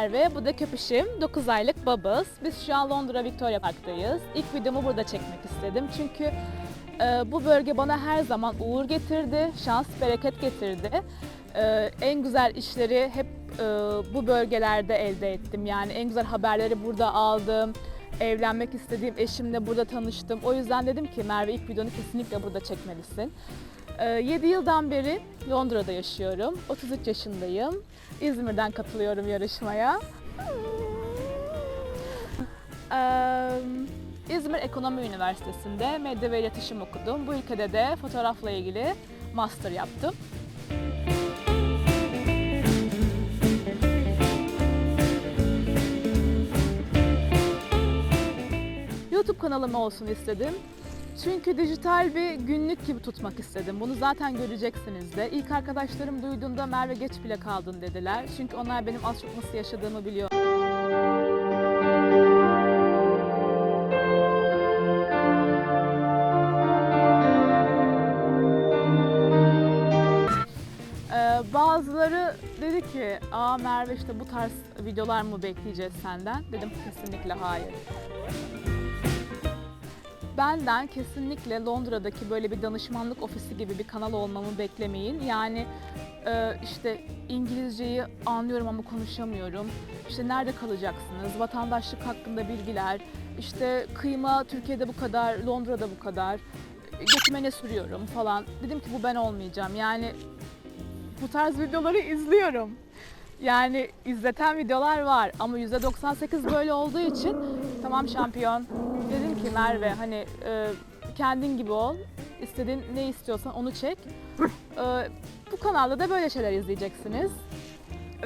Merve, bu da köpüşüm, 9 aylık Bubbles. Biz şu an Londra Victoria Park'tayız. İlk videomu burada çekmek istedim çünkü e, bu bölge bana her zaman uğur getirdi, şans, bereket getirdi. E, en güzel işleri hep e, bu bölgelerde elde ettim. Yani en güzel haberleri burada aldım. Evlenmek istediğim eşimle burada tanıştım. O yüzden dedim ki Merve ilk videonu kesinlikle burada çekmelisin. 7 yıldan beri Londra'da yaşıyorum. 33 yaşındayım. İzmir'den katılıyorum yarışmaya. İzmir Ekonomi Üniversitesi'nde medya ve iletişim okudum. Bu ülkede de fotoğrafla ilgili master yaptım. YouTube kanalım olsun istedim. Çünkü dijital bir günlük gibi tutmak istedim. Bunu zaten göreceksiniz de. İlk arkadaşlarım duyduğunda Merve geç bile kaldın dediler. Çünkü onlar benim az çok nasıl yaşadığımı biliyor. Ee, bazıları dedi ki, aa Merve işte bu tarz videolar mı bekleyeceğiz senden? Dedim kesinlikle hayır. Benden kesinlikle Londra'daki böyle bir danışmanlık ofisi gibi bir kanal olmamı beklemeyin. Yani e, işte İngilizceyi anlıyorum ama konuşamıyorum. İşte nerede kalacaksınız? Vatandaşlık hakkında bilgiler. İşte kıyma Türkiye'de bu kadar, Londra'da bu kadar. Götüme ne sürüyorum falan. Dedim ki bu ben olmayacağım. Yani bu tarz videoları izliyorum. Yani izleten videolar var ama %98 böyle olduğu için tamam şampiyon. Merve hani e, kendin gibi ol. İstediğin ne istiyorsan onu çek. E, bu kanalda da böyle şeyler izleyeceksiniz.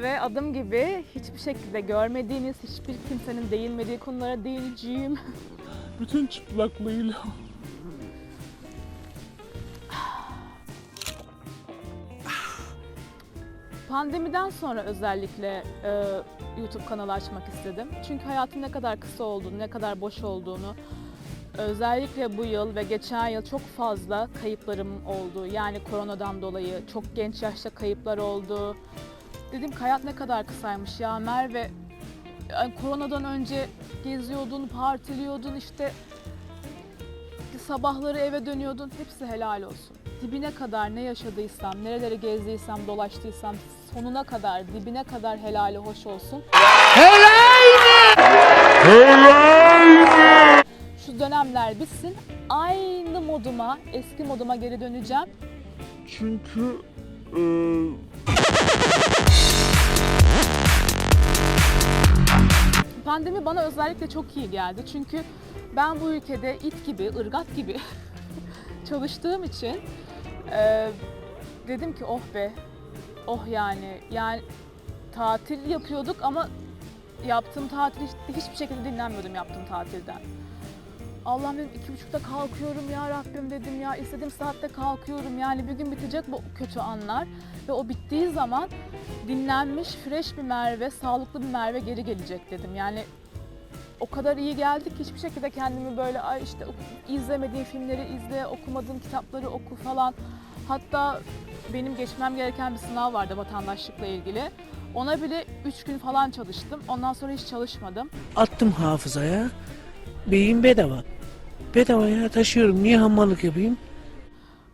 Ve adım gibi hiçbir şekilde görmediğiniz, hiçbir kimsenin değinmediği konulara değineceğim. Bütün çıplaklığıyla. Pandemiden sonra özellikle e, YouTube kanalı açmak istedim. Çünkü hayatın ne kadar kısa olduğunu, ne kadar boş olduğunu, özellikle bu yıl ve geçen yıl çok fazla kayıplarım oldu. Yani koronadan dolayı çok genç yaşta kayıplar oldu. Dedim ki hayat ne kadar kısaymış ya Merve. Yani koronadan önce geziyordun, partiliyordun işte sabahları eve dönüyordun. Hepsi helal olsun. Dibine kadar ne yaşadıysam, nereleri gezdiysem, dolaştıysam sonuna kadar, dibine kadar helali hoş olsun. Şu dönemler bitsin. Aynı moduma, eski moduma geri döneceğim. Çünkü eee Pandemi bana özellikle çok iyi geldi. Çünkü ben bu ülkede it gibi, ırgat gibi çalıştığım için e, dedim ki oh be, oh yani. Yani tatil yapıyorduk ama yaptığım tatil hiç- hiçbir şekilde dinlenmiyordum yaptığım tatilden. Allah'ım dedim iki buçukta kalkıyorum ya Rabbim dedim ya istediğim saatte kalkıyorum yani bir gün bitecek bu kötü anlar ve o bittiği zaman dinlenmiş fresh bir Merve, sağlıklı bir Merve geri gelecek dedim yani o kadar iyi geldi ki hiçbir şekilde kendimi böyle ay işte izlemediğim filmleri izle, okumadığım kitapları oku falan. Hatta benim geçmem gereken bir sınav vardı vatandaşlıkla ilgili. Ona bile 3 gün falan çalıştım. Ondan sonra hiç çalışmadım. Attım hafızaya. Beyin bedava. Bedavaya taşıyorum. Niye hamallık yapayım?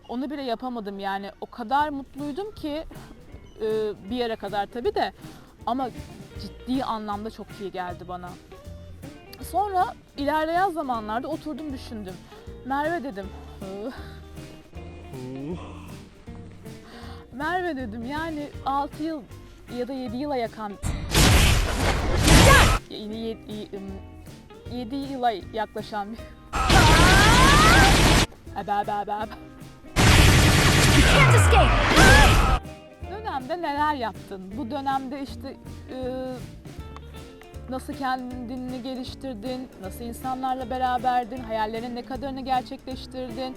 Onu bile yapamadım yani. O kadar mutluydum ki e, bir yere kadar tabii de ama ciddi anlamda çok iyi geldi bana. Sonra ilerleyen zamanlarda oturdum düşündüm. Merve dedim. Merve dedim yani 6 yıl ya da 7 yıla yakan yine 7 yıla yaklaşan bir Dönemde neler yaptın? Bu dönemde işte e, nasıl kendini geliştirdin? Nasıl insanlarla beraberdin? Hayallerin ne kadarını gerçekleştirdin?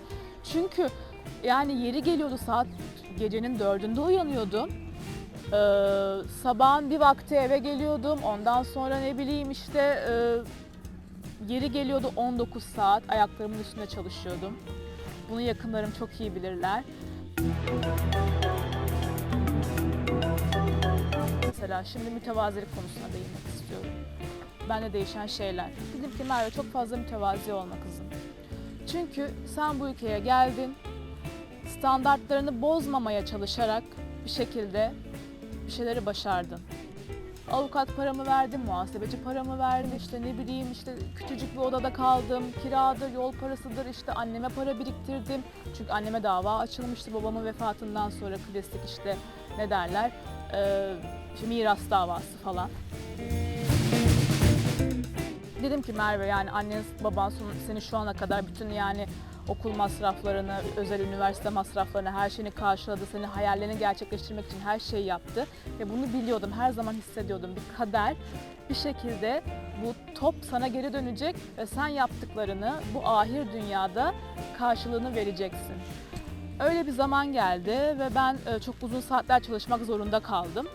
Çünkü yani yeri geliyordu saat gecenin dördünde uyanıyordum. Ee, sabahın bir vakti eve geliyordum. Ondan sonra ne bileyim işte e, yeri geliyordu 19 saat ayaklarımın üstünde çalışıyordum. Bunu yakınlarım çok iyi bilirler. mesela şimdi mütevazilik konusuna değinmek istiyorum. Bende değişen şeyler. Dedim ki Merve çok fazla mütevazi olma kızım. Çünkü sen bu ülkeye geldin, standartlarını bozmamaya çalışarak bir şekilde bir şeyleri başardın. Avukat paramı verdim, muhasebeci paramı verdim, işte ne bileyim işte küçücük bir odada kaldım, kiradır, yol parasıdır, işte anneme para biriktirdim. Çünkü anneme dava açılmıştı babamın vefatından sonra klasik işte ne derler, işte miras davası falan. Dedim ki Merve yani annen baban seni şu ana kadar bütün yani okul masraflarını, özel üniversite masraflarını, her şeyini karşıladı. Senin hayallerini gerçekleştirmek için her şeyi yaptı. Ve bunu biliyordum, her zaman hissediyordum. Bir kader bir şekilde bu top sana geri dönecek ve sen yaptıklarını bu ahir dünyada karşılığını vereceksin. Öyle bir zaman geldi ve ben e, çok uzun saatler çalışmak zorunda kaldım.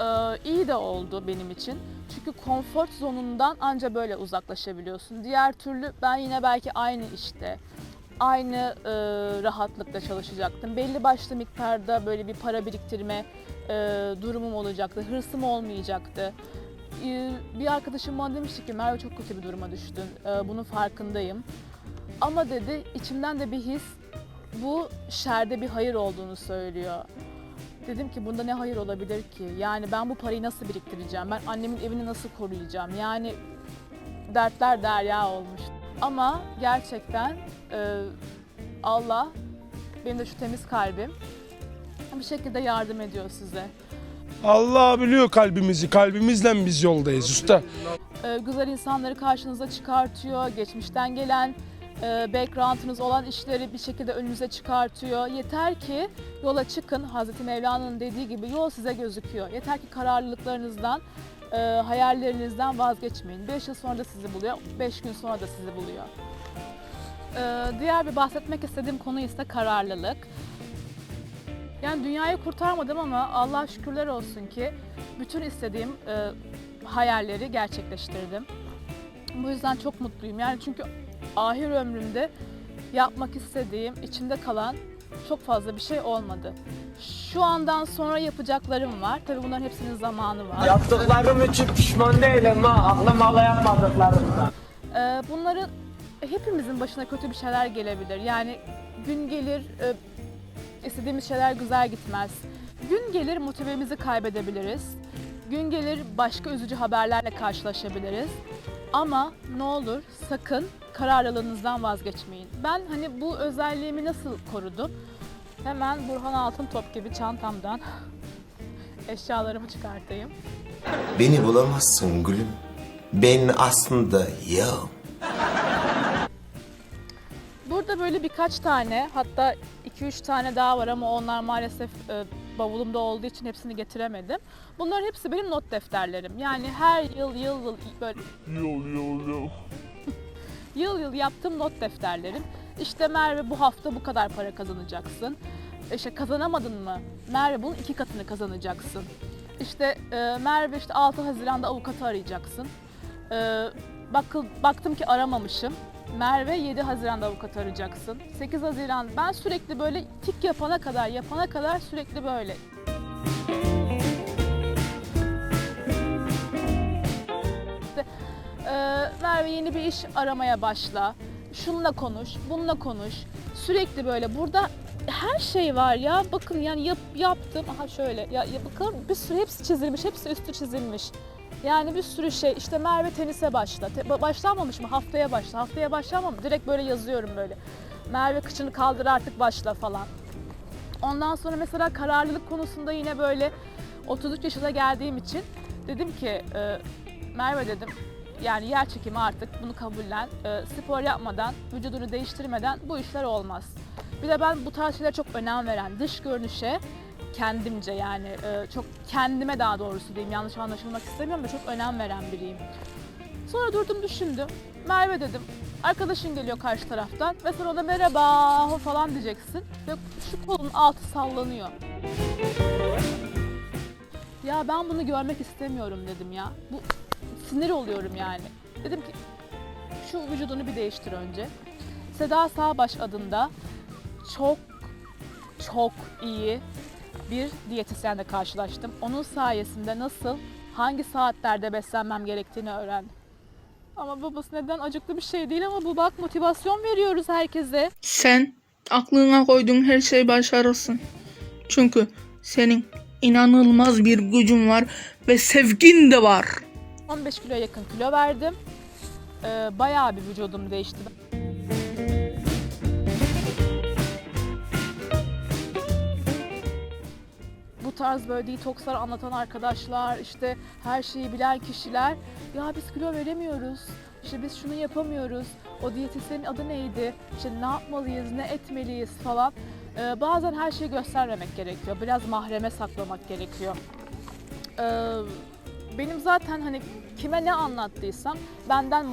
Ee, iyi de oldu benim için. Çünkü konfor zonundan anca böyle uzaklaşabiliyorsun. Diğer türlü ben yine belki aynı işte, aynı e, rahatlıkla çalışacaktım. Belli başlı miktarda böyle bir para biriktirme e, durumum olacaktı. Hırsım olmayacaktı. E, bir arkadaşım bana demişti ki Merve çok kötü bir duruma düştün. E, bunun farkındayım. Ama dedi içimden de bir his bu şerde bir hayır olduğunu söylüyor. Dedim ki bunda ne hayır olabilir ki? Yani ben bu parayı nasıl biriktireceğim? Ben annemin evini nasıl koruyacağım? Yani dertler derya olmuş. Ama gerçekten e, Allah, benim de şu temiz kalbim bir şekilde yardım ediyor size. Allah biliyor kalbimizi. Kalbimizle biz yoldayız usta. e, güzel insanları karşınıza çıkartıyor. Geçmişten gelen background'ınız olan işleri bir şekilde önünüze çıkartıyor. Yeter ki yola çıkın. Hazreti Mevlana'nın dediği gibi yol size gözüküyor. Yeter ki kararlılıklarınızdan, e, hayallerinizden vazgeçmeyin. 5 yıl sonra da sizi buluyor, 5 gün sonra da sizi buluyor. E, diğer bir bahsetmek istediğim konu ise kararlılık. Yani dünyayı kurtarmadım ama Allah şükürler olsun ki bütün istediğim e, hayalleri gerçekleştirdim. Bu yüzden çok mutluyum. Yani çünkü ahir ömrümde yapmak istediğim, içimde kalan çok fazla bir şey olmadı. Şu andan sonra yapacaklarım var. Tabii bunların hepsinin zamanı var. Yaptıklarım için pişman değilim ha. Aklım ala yapmadıklarımdan. Ee, bunların hepimizin başına kötü bir şeyler gelebilir. Yani gün gelir e, istediğimiz şeyler güzel gitmez. Gün gelir motivemizi kaybedebiliriz. Gün gelir başka üzücü haberlerle karşılaşabiliriz. Ama ne olur sakın kararlılığınızdan vazgeçmeyin. Ben hani bu özelliğimi nasıl korudum? Hemen Burhan Altıntop gibi çantamdan eşyalarımı çıkartayım. Beni bulamazsın gülüm. Ben aslında yağım. Burada böyle birkaç tane hatta 2-3 tane daha var ama onlar maalesef e, bavulumda olduğu için hepsini getiremedim. Bunların hepsi benim not defterlerim. Yani her yıl yıl yıl böyle Yol yol yol. Yıl yıl yaptığım not defterlerim. İşte Merve bu hafta bu kadar para kazanacaksın. İşte kazanamadın mı? Merve bunun iki katını kazanacaksın. İşte e, Merve işte 6 Haziran'da avukatı arayacaksın. E, bakıl, baktım ki aramamışım. Merve 7 Haziran'da avukatı arayacaksın. 8 Haziran ben sürekli böyle tik yapana kadar yapana kadar sürekli böyle. Merve yeni bir iş aramaya başla. Şununla konuş, bununla konuş. Sürekli böyle burada her şey var ya. Bakın yani yap, yaptım. Aha şöyle. Ya, ya bakın bir sürü hepsi çizilmiş, hepsi üstü çizilmiş. Yani bir sürü şey. İşte Merve tenise başla. Te- ba- başlanmamış mı? Haftaya başla. Haftaya başlanmamış. Direkt böyle yazıyorum böyle. Merve kıçını kaldır artık başla falan. Ondan sonra mesela kararlılık konusunda yine böyle 33 yaşına geldiğim için dedim ki e, Merve dedim yani yer çekimi artık bunu kabullen. E, spor yapmadan, vücudunu değiştirmeden bu işler olmaz. Bir de ben bu tarz şeylere çok önem veren, dış görünüşe kendimce yani e, çok kendime daha doğrusu diyeyim yanlış anlaşılmak istemiyorum da çok önem veren biriyim. Sonra durdum düşündüm. Merve dedim. Arkadaşın geliyor karşı taraftan ve sen ona merhaba falan diyeceksin ve şu kolun altı sallanıyor. Ya ben bunu görmek istemiyorum dedim ya. Bu sinir oluyorum yani. Dedim ki şu vücudunu bir değiştir önce. Seda Sağbaş adında çok çok iyi bir diyetisyenle karşılaştım. Onun sayesinde nasıl, hangi saatlerde beslenmem gerektiğini öğrendim. Ama babası neden acıklı bir şey değil ama bu bak motivasyon veriyoruz herkese. Sen aklına koyduğun her şeyi başarırsın. Çünkü senin inanılmaz bir gücün var ve sevgin de var. 15 kilo yakın kilo verdim. Ee, bayağı bir vücudum değişti. Bu tarz böyle detokslar anlatan arkadaşlar, işte her şeyi bilen kişiler ya biz kilo veremiyoruz, işte biz şunu yapamıyoruz, o diyetisyenin adı neydi, işte ne yapmalıyız, ne etmeliyiz falan. Ee, bazen her şeyi göstermemek gerekiyor, biraz mahreme saklamak gerekiyor. Ee, benim zaten hani kime ne anlattıysam benden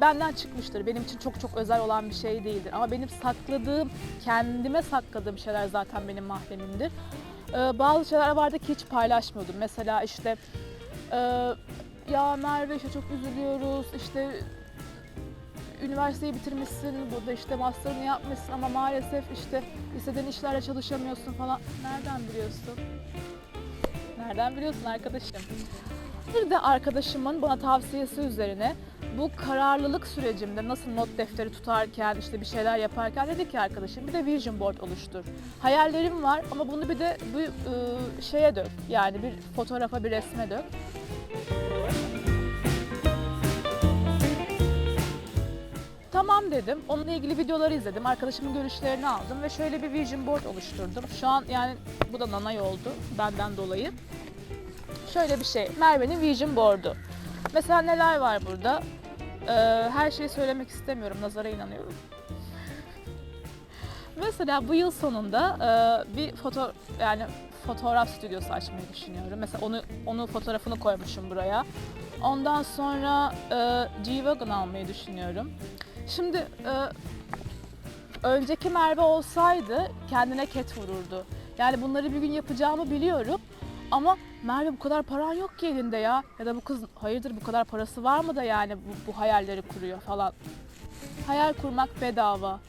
benden çıkmıştır. Benim için çok çok özel olan bir şey değildir. Ama benim sakladığım, kendime sakladığım şeyler zaten benim mahremimdir. Ee, bazı şeyler vardı ki hiç paylaşmıyordum. Mesela işte e, ya Merve işte çok üzülüyoruz. İşte üniversiteyi bitirmişsin, burada işte master'ını yapmışsın ama maalesef işte istediğin işlerle çalışamıyorsun falan. Nereden biliyorsun? Nereden biliyorsun arkadaşım? Bir de arkadaşımın bana tavsiyesi üzerine bu kararlılık sürecimde nasıl not defteri tutarken, işte bir şeyler yaparken dedi ki arkadaşım bir de vision board oluştur. Hayallerim var ama bunu bir de bu ıı, şeye dök. Yani bir fotoğrafa, bir resme dök. Tamam dedim. Onunla ilgili videoları izledim. Arkadaşımın görüşlerini aldım ve şöyle bir vision board oluşturdum. Şu an yani bu da nanay oldu benden dolayı. Şöyle bir şey. Merve'nin vision board'u. Mesela neler var burada? Ee, her şeyi söylemek istemiyorum. Nazara inanıyorum. Mesela bu yıl sonunda e, bir foto yani fotoğraf stüdyosu açmayı düşünüyorum. Mesela onu onu fotoğrafını koymuşum buraya. Ondan sonra e, G-Wagon almayı düşünüyorum. Şimdi e, önceki Merve olsaydı kendine ket vururdu. Yani bunları bir gün yapacağımı biliyorum. Ama Merve bu kadar paran yok ki elinde ya. Ya da bu kız hayırdır bu kadar parası var mı da yani bu, bu hayalleri kuruyor falan. Hayal kurmak bedava.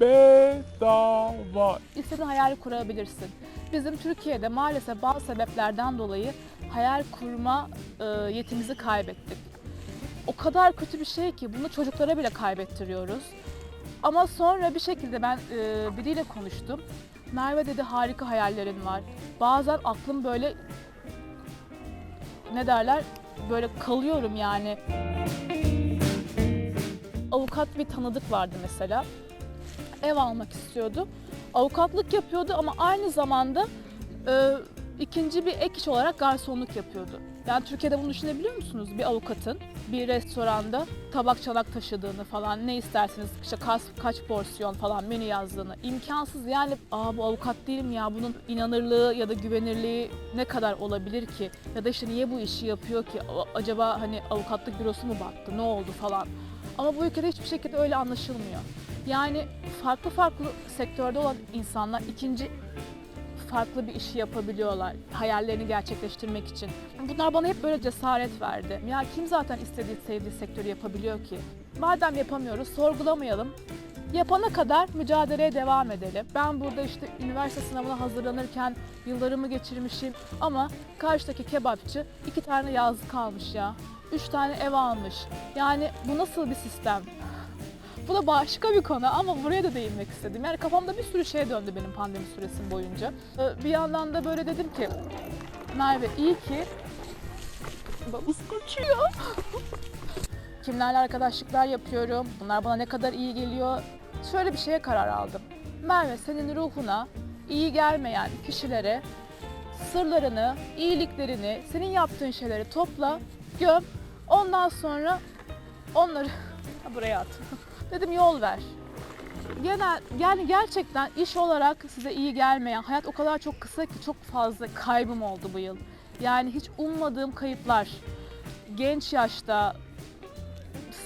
Bedava. İstediğin hayal kurabilirsin. Bizim Türkiye'de maalesef bazı sebeplerden dolayı hayal kurma e, yetimizi kaybettik. O kadar kötü bir şey ki bunu çocuklara bile kaybettiriyoruz. Ama sonra bir şekilde ben e, biriyle konuştum. Merve dedi harika hayallerin var. Bazen aklım böyle ne derler böyle kalıyorum yani. Avukat bir tanıdık vardı mesela. Ev almak istiyordu. Avukatlık yapıyordu ama aynı zamanda e, ikinci bir ek iş olarak garsonluk yapıyordu. Yani Türkiye'de bunu düşünebiliyor musunuz? Bir avukatın bir restoranda tabak çanak taşıdığını falan ne isterseniz işte kaç, kaç porsiyon falan menü yazdığını. İmkansız yani aa bu avukat değilim ya bunun inanırlığı ya da güvenirliği ne kadar olabilir ki? Ya da işte niye bu işi yapıyor ki? Acaba hani avukatlık bürosu mu battı ne oldu? falan. Ama bu ülkede hiçbir şekilde öyle anlaşılmıyor. Yani farklı farklı sektörde olan insanlar ikinci farklı bir işi yapabiliyorlar hayallerini gerçekleştirmek için. Bunlar bana hep böyle cesaret verdi. Ya kim zaten istediği, sevdiği sektörü yapabiliyor ki? Madem yapamıyoruz, sorgulamayalım. Yapana kadar mücadeleye devam edelim. Ben burada işte üniversite sınavına hazırlanırken yıllarımı geçirmişim ama karşıdaki kebapçı iki tane yazlık almış ya. Üç tane ev almış. Yani bu nasıl bir sistem? Bu da başka bir konu ama buraya da değinmek istedim. Yani kafamda bir sürü şey döndü benim pandemi süresim boyunca. Ee, Bir yandan da böyle dedim ki Merve iyi ki babamız kaçıyor. Kimlerle arkadaşlıklar yapıyorum. Bunlar bana ne kadar iyi geliyor. Şöyle bir şeye karar aldım. Merve senin ruhuna iyi gelmeyen kişilere sırlarını, iyiliklerini, senin yaptığın şeyleri topla, göm. Ondan sonra onları buraya at. Dedim yol ver. Genel, yani gerçekten iş olarak size iyi gelmeyen, hayat o kadar çok kısa ki çok fazla kaybım oldu bu yıl. Yani hiç ummadığım kayıplar, genç yaşta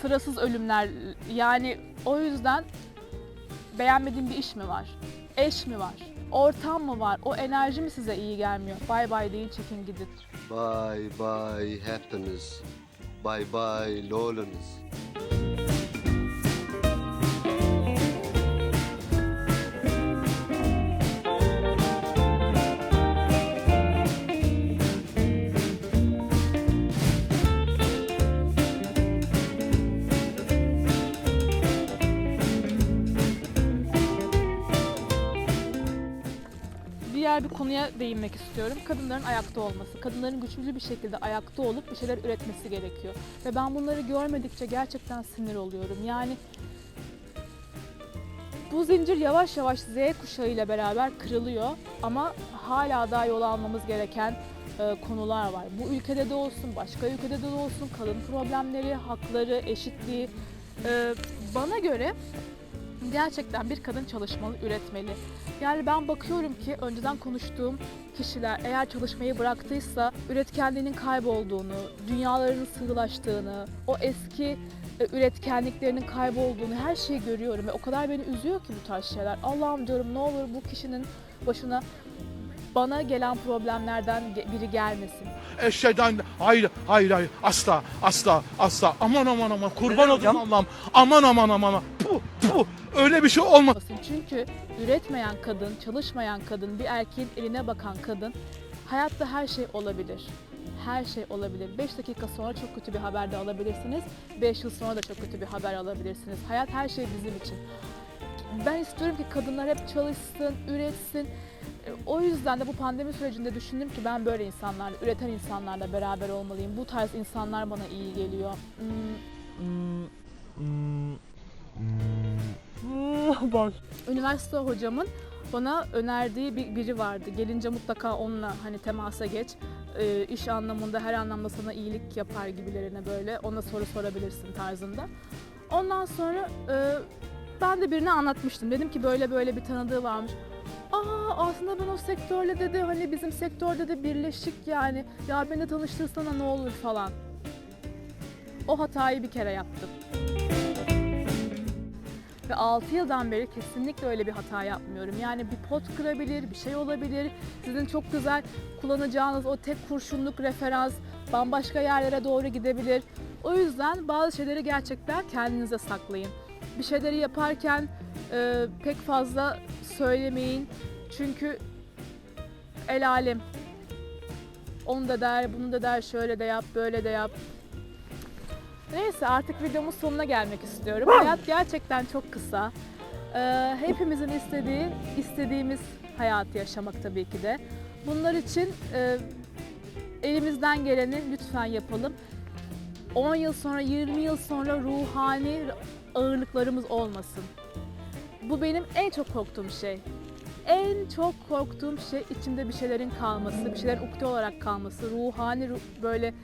sırasız ölümler yani o yüzden beğenmediğim bir iş mi var? Eş mi var? Ortam mı var? O enerji mi size iyi gelmiyor? Bay bay deyin çekin gidin. Bye bye happiness. Bye bye loneliness. Diğer bir konuya değinmek istiyorum. Kadınların ayakta olması. Kadınların güçlü bir şekilde ayakta olup bir şeyler üretmesi gerekiyor. Ve ben bunları görmedikçe gerçekten sinir oluyorum. Yani bu zincir yavaş yavaş Z kuşağıyla beraber kırılıyor ama hala daha yol almamız gereken e, konular var. Bu ülkede de olsun, başka ülkede de olsun kadın problemleri, hakları, eşitliği. E, bana göre gerçekten bir kadın çalışmalı, üretmeli. Yani ben bakıyorum ki önceden konuştuğum kişiler eğer çalışmayı bıraktıysa üretkenliğinin kaybolduğunu, dünyalarının sığlaştığını, o eski e, üretkenliklerinin kaybolduğunu her şeyi görüyorum ve o kadar beni üzüyor ki bu tarz şeyler. Allah'ım diyorum ne olur bu kişinin başına bana gelen problemlerden biri gelmesin. Eşhedü hayır hayır hayır asla asla asla aman aman aman kurban olayım Allah'ım aman aman aman puh puh öyle bir şey olmaz. Çünkü üretmeyen kadın, çalışmayan kadın, bir erkeğin eline bakan kadın hayatta her şey olabilir. Her şey olabilir. 5 dakika sonra çok kötü bir haber de alabilirsiniz. 5 yıl sonra da çok kötü bir haber alabilirsiniz. Hayat her şey bizim için. Ben istiyorum ki kadınlar hep çalışsın, üretsin. O yüzden de bu pandemi sürecinde düşündüm ki ben böyle insanlarla, üreten insanlarla beraber olmalıyım. Bu tarz insanlar bana iyi geliyor. Hmm, Bak. üniversite hocamın bana önerdiği bir biri vardı. Gelince mutlaka onunla hani temasa geç. Ee, iş anlamında her anlamda sana iyilik yapar gibilerine böyle ona soru sorabilirsin tarzında. Ondan sonra e, ben de birine anlatmıştım. Dedim ki böyle böyle bir tanıdığı varmış. Aa aslında ben o sektörle dedi hani bizim sektörde de birleşik yani. Ya beni tanıştırsana ne olur falan. O hatayı bir kere yaptım. Ve 6 yıldan beri kesinlikle öyle bir hata yapmıyorum. Yani bir pot kırabilir, bir şey olabilir. Sizin çok güzel kullanacağınız o tek kurşunluk referans bambaşka yerlere doğru gidebilir. O yüzden bazı şeyleri gerçekten kendinize saklayın. Bir şeyleri yaparken e, pek fazla söylemeyin. Çünkü el alem onu da der, bunu da der, şöyle de yap, böyle de yap. Neyse artık videomun sonuna gelmek istiyorum. Hayat gerçekten çok kısa. Ee, hepimizin istediği, istediğimiz hayatı yaşamak tabii ki de. Bunlar için e, elimizden geleni lütfen yapalım. 10 yıl sonra, 20 yıl sonra ruhani ağırlıklarımız olmasın. Bu benim en çok korktuğum şey. En çok korktuğum şey içimde bir şeylerin kalması, bir şeylerin ukde olarak kalması, ruhani ru- böyle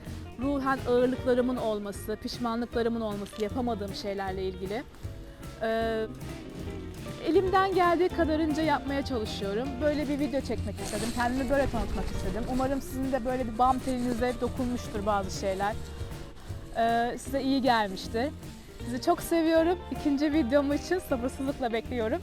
ruhen ağırlıklarımın olması, pişmanlıklarımın olması, yapamadığım şeylerle ilgili. Ee, elimden geldiği kadarınca yapmaya çalışıyorum. Böyle bir video çekmek istedim. Kendimi böyle tanıtmak istedim. Umarım sizin de böyle bir bam telinize dokunmuştur bazı şeyler. Ee, size iyi gelmiştir. Sizi çok seviyorum. İkinci videom için sabırsızlıkla bekliyorum.